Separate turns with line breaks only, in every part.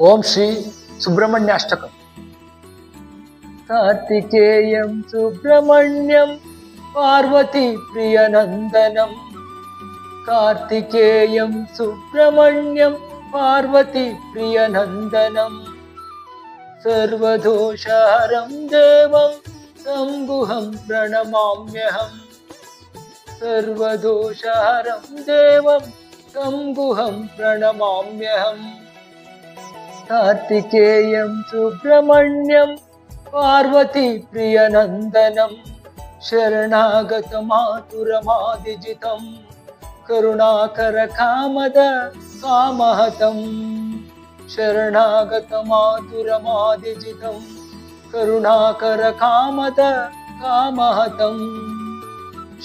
ఓం శ్రీ సుబ్రహ్మణ్యాష్టకం కార్తికేయం సుబ్రహ్మణ్యం పార్వతీ ప్రియనందనం కార్తికేయం సుబ్రహ్మణ్యం పార్వతీ ప్రియనందనం సర్వదోషహరం దేవం శంభుహం ప్రణమామ్యహం సర్వదోషహరం దేవం శంభుహం ప్రణమామ్యహం कार्तिकेयं सुब्रह्मण्यं पार्वतीप्रियनन्दनं शरणागतमातुरमादिजितं करुणाकरकामद कामहतं शरणागतमातुरमादिजितं करुणाकरकामद कामहतं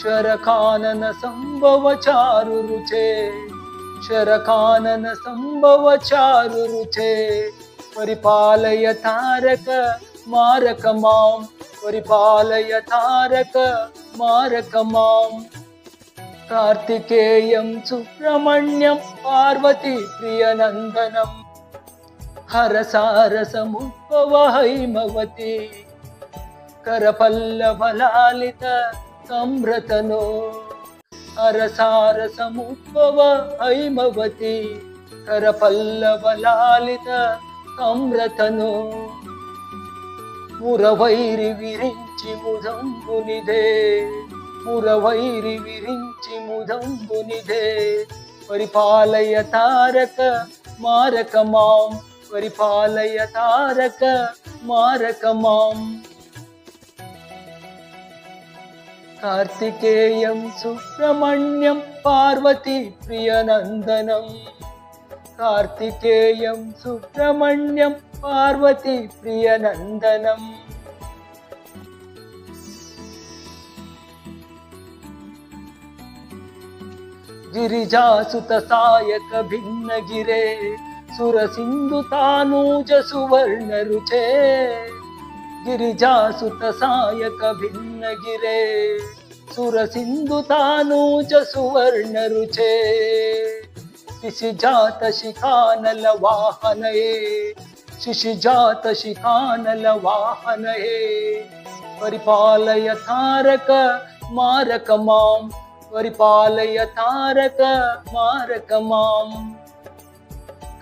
शरकाननसम्भवचारुरुचे शरकानन शरखाननसम्भव चारुरुचे परिपालय तारक मारक मां परिपालय तारक मारक मां कार्तिकेयं सुब्रह्मण्यं पार्वती प्रियनन्दनम् हरसारसमुद्भव हैमवती करफल्लफलालितम्रतनो సుబ్రహ్మణ్యం పార్వతీ ప్రియనందనం హరసారసముద్భవ హైమవతి కరపల్లవలాలిత సంభ్రతనో మురవైరి విరించి ముదంబునిదే మురవైరి విరించి ముదంబునిదే. పరిపాలయ తారక మారక మాం పరిపాలయ తారక మారక మాం. కార్తికేయం సుబ్రహ్మణ్యం పార్వతీ ప్రియనందనం. కార్తికేయం సుబ్రహ్మణ్యం పార్వతీ ప్రియనందనం. గిరిజాసుత సాయక భిన్న గిరే సుర తానూజ సువర్ణ రుచే गिरिजासुतसायक भिन्न गिरे सुवर्णरुचे शिशिजातशिखानलवाहनये शिशिजातशिखानलवाहनये परिपालय तारक मारक मां परिपालय तारक मारक मां।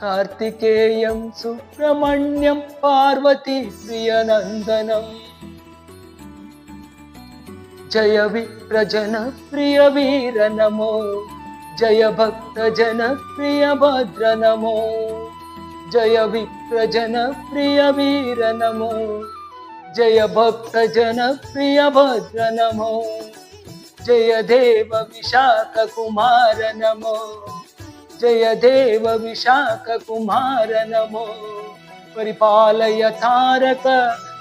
कार्तिकेयं सुब्रह्मण्यं पार्वती प्रियनन्दनम् जय विप्रजन विप्रजनप्रियवीर नमो जय भक्तजन भक्तजनप्रियभद्र नमो जय विप्रजन विप्रजनप्रियवीर नमो जय भक्तजन भक्तजनप्रियभद्र नमो जय देव देवविशाखकुमार नमो। यदेव विशाखकुमार नमो। परिपालय तारक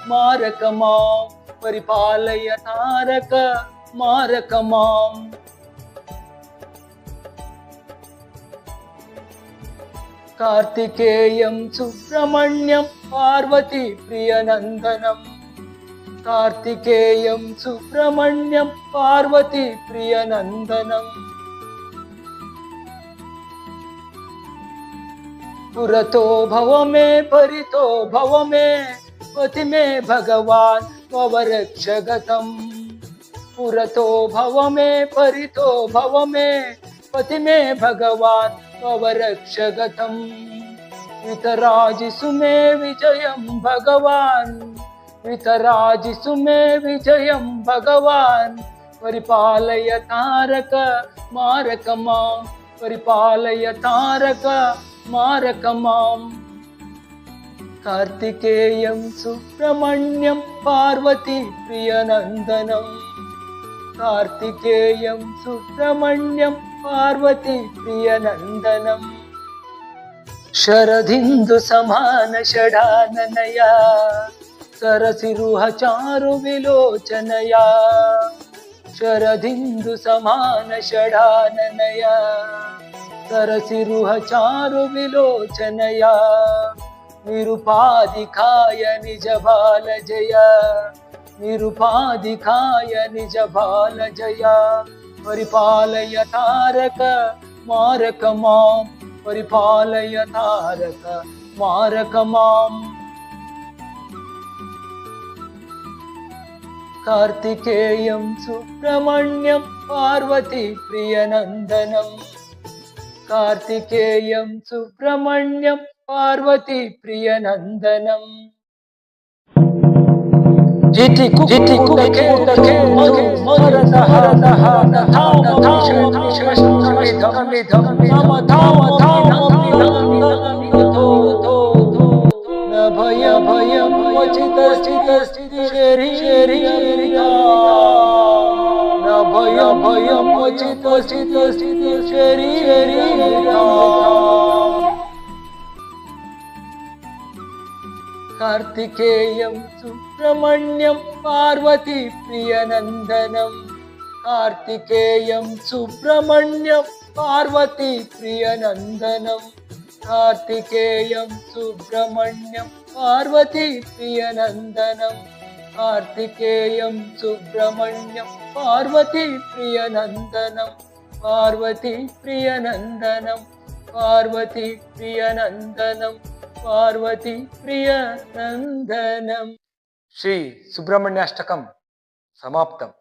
मारक मां। परिपालय तारक मारक माम् कार्तिकेयं सुब्रह्मण्यं पार्वती प्रियनन्दनं। कार्तिकेयं सुब्रह्मण्यं पार्वती प्रियनन्दनम् पुरतो भव में परितो भव में पति में भगवान पवरक्ष गतम पुरतो भव में परितो भव में पति में भगवान पवरक्ष गतम वितराज सुमे विजयं भगवान वितराज सुमे विजयं भगवान। परिपालय तारक, मारक माँ, परिपालय तारक स्मारकमाम् कार्तिकेयं सुब्रह्मण्यं पार्वती सुब्रह्म्यं कार्तिकेयं सुब्रह्मण्यं पार्वती प्रियनन्दनम् शरदिन्दुसमानषडाननया सरसिरुहचारुविलोचनया शरदिन्दुसमानषडाननया सरसिरुह चारु विलोचनया। निरुपाधिकाय निज बाल जया। निरुपाधिकाय निज बाल जया। परिपालय तारक, मारक माँ परिपालय तारक, मारक माम्। कार्तिकेयं सुब्रह्मण्यं पार्वती प्रियनन्दनम् కార్తికేయం సుబ్రహ్మణ్యం పార్వతీ ప్రియనందనం భయ భయ భయ చిత చిత చిత శరీ శరీ ഭയം ഭയം ചിത്ത ചിത്ത ചിത്ത ശരി ശരി കാർത്തികേയം സുബ്രഹ്മണ്യം പാർവതി പ്രിയനന്ദനം. കാർത്തികേയം സുബ്രഹ്മണ്യം പാർവതി പ്രിയനന്ദനം. കാർത്തികേയം സുബ്രഹ്മണ്യം പാർവതി പ്രിയനന്ദനം. కార్తికేయం సుబ్రహ్మణ్యం పార్వతీ ప్రియనందనం పార్వతీ ప్రియనందనం పార్వతీ ప్రియనందనం పార్వతీ ప్రియనందనం. శ్రీ సుబ్రహ్మణ్యాష్టకం సమాప్తం.